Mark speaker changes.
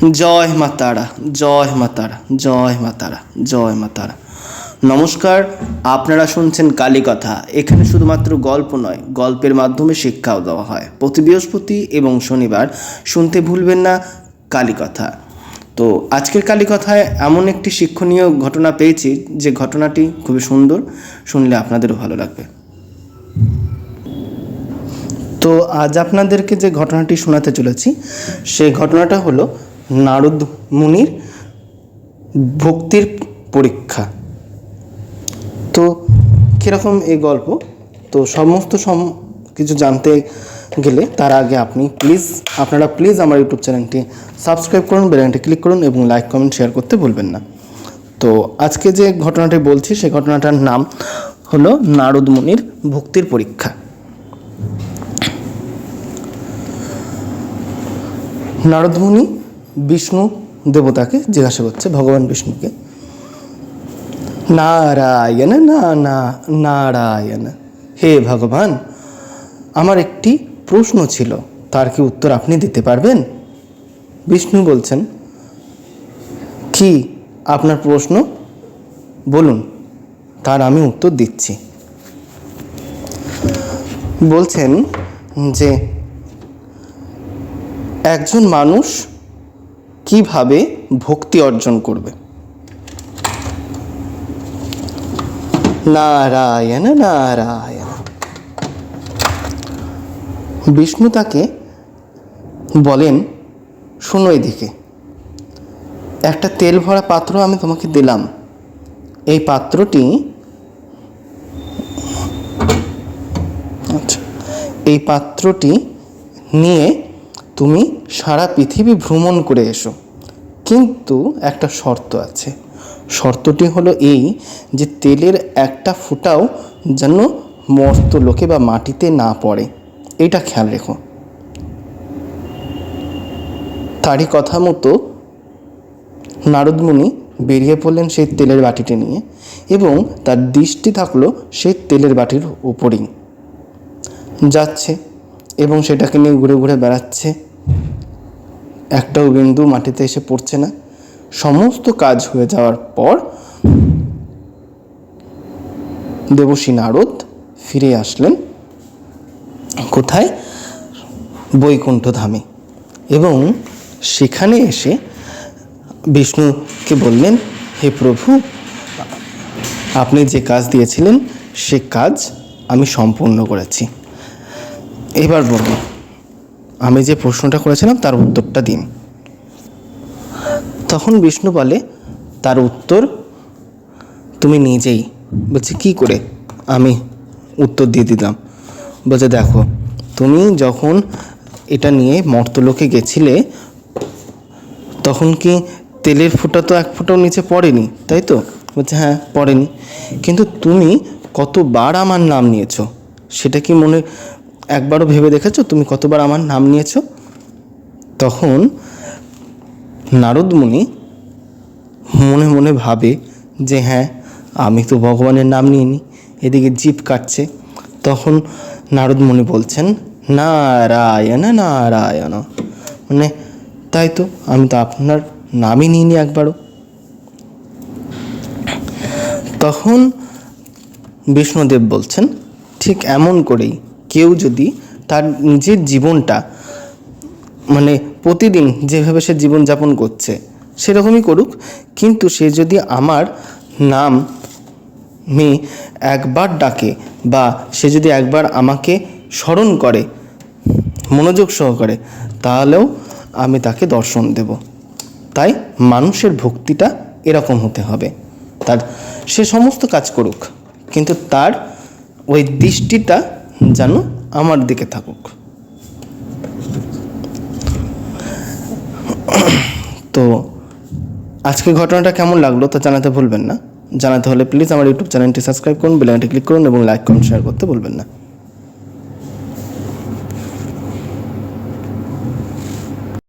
Speaker 1: জয় মা তারা জয় মা তারা জয় মা তারা জয় মা তারা নমস্কার, আপনারা শুনছেন কালী কথা এখানে শুধুমাত্র গল্প নয়, গল্পের মাধ্যমে শিক্ষাও দেওয়া হয়। প্রতি বৃহস্পতি এবং শনিবার শুনতে ভুলবেন না কালী কথা তো আজকের কালী কথায় এমন একটি শিক্ষণীয় ঘটনা পেয়েছি, যে ঘটনাটি খুবই সুন্দর, শুনলে আপনাদেরও ভালো লাগবে। তো আজ আপনাদেরকে যে ঘটনাটি শোনাতে চলেছি, সেই ঘটনাটা হলো নারদ মুনির ভক্তির পরীক্ষা। তো কীরকম এই গল্প? তো সমস্ত সম কিছু জানতে গেলে তার আগে আপনি প্লিজ আপনারা প্লিজ আমার ইউটিউব চ্যানেলটি সাবস্ক্রাইব করুন বেলাইনটি ক্লিক করুন এবং লাইক কমেন্ট শেয়ার করতে ভুলবেন না। তো আজকে যে ঘটনাটি বলছি সেই ঘটনাটার নাম হলো নারদ মুনির ভক্তির পরীক্ষা। নারদমুনি বিষ্ণু দেবতাকে জিজ্ঞাসা করছে, ভগবান বিষ্ণুকে। নারায়ণ, না না, নারায়ণ, হে ভগবান, আমার একটি প্রশ্ন ছিল, তার কি উত্তর আপনি দিতে পারবেন? বিষ্ণু বলছেন, কি আপনার প্রশ্ন? বলুন, তার আমি উত্তর দিচ্ছি। বলছেন যে, একজন মানুষ কীভাবে ভক্তি অর্জন করবে? নারায়ণ নারায়ণ। বিষ্ণু তাকে বলেন, শোনো এদিকে। একটা তেল ভরা পাত্র আমি তোমাকে দিলাম। এই পাত্রটি আচ্ছা এই পাত্রটি নিয়ে তুমি সারা পৃথিবী ভ্রমণ করে এসো। কিন্তু একটা শর্ত আছে। শর্তটি হলো এই যে তেলের একটা ফুটাও যেন মর্ত লোকে বা মাটিতে না পড়ে। এটা খেয়াল রেখো। তারই কথা মতো নারদমুনি বেরিয়ে পড়লেন সেই তেলের বাটিটি নিয়ে এবং তার দৃষ্টি থাকল সেই তেলের বাটির উপরেই। যাচ্ছে এবং সেটাকে নিয়ে ঘুরে ঘুরে বেড়াচ্ছে। একটাও বিন্দু মাটিতে এসে পড়ছে না। সমস্ত কাজ হয়ে যাওয়ার পর দেবশ্রী নারদ ফিরে আসলেন কোথায়? বৈকুণ্ঠ ধামে এবং সেখানে এসে বিষ্ণুকে বললেন, হে প্রভু, আপনি যে কাজ দিয়েছিলেন, সে কাজ আমি সম্পূর্ণ করেছি। এবার বলুন আমি যে প্রশ্নটা করেছিলাম তার উত্তরটা দিন। তখন বিষ্ণু বলে, তার উত্তর তুমি নিজেই। বলছে, কি করে? আমি উত্তর দিয়ে দিলাম। বলছে, দেখো, তুমি যখন এটা নিয়ে মর্তলোকে গেছিলে, তখন কি তেলের ফুটা তো এক ফুটাও নিচে পড়েনি, তাই তো? বলছে হ্যাঁ পড়েনি। কিন্তু তুমি কতবার আমার নাম নিয়েছো? সেটা কি মনে একবারও ভেবে দেখেছ? তুমি কতবার আমার নাম নিয়েছো? তখন নারদমুনি মনে মনে ভাবে যে হ্যাঁ আমি তো ভগবানের নাম নিইনি, এদিকে জিপ কাটছে। তখন নারদমুনি বলছেন, নারায়ণ নারায়ণ। মানে তাই তো, আমি তো আপনার নামই নিইনি একবারও। তখন বিষ্ণুদেব বলছেন, ঠিক এমন করেই কেউ যদি তার নিজের জীবনটা মানে প্রতিদিন যেভাবে সে জীবনযাপন করছে, সেরকমই করুক। কিন্তু সে যদি আমার নাম মি একবার ডাকে বা সে যদি একবার আমাকে স্মরণ করে, মনোযোগ সহকারে, তাহলেও আমি তাকে দর্শন দেব। তাই মানুষের ভক্তিটা এরকম হতে হবে। তার, সে সমস্ত কাজ করুক, কিন্তু তার ওই দৃষ্টিটা যেন আমার দিকে থাকুক। তো আজকে ঘটনাটা কেমন লাগল তা জানাতে ভুলবেন না। জানাতে হলে প্লিজ আমার ইউটিউব চ্যানেলটি সাবস্ক্রাইব করুন বেলাইনটি ক্লিক করুন এবং লাইক কমেন্ট শেয়ার করতে ভুলবেন না।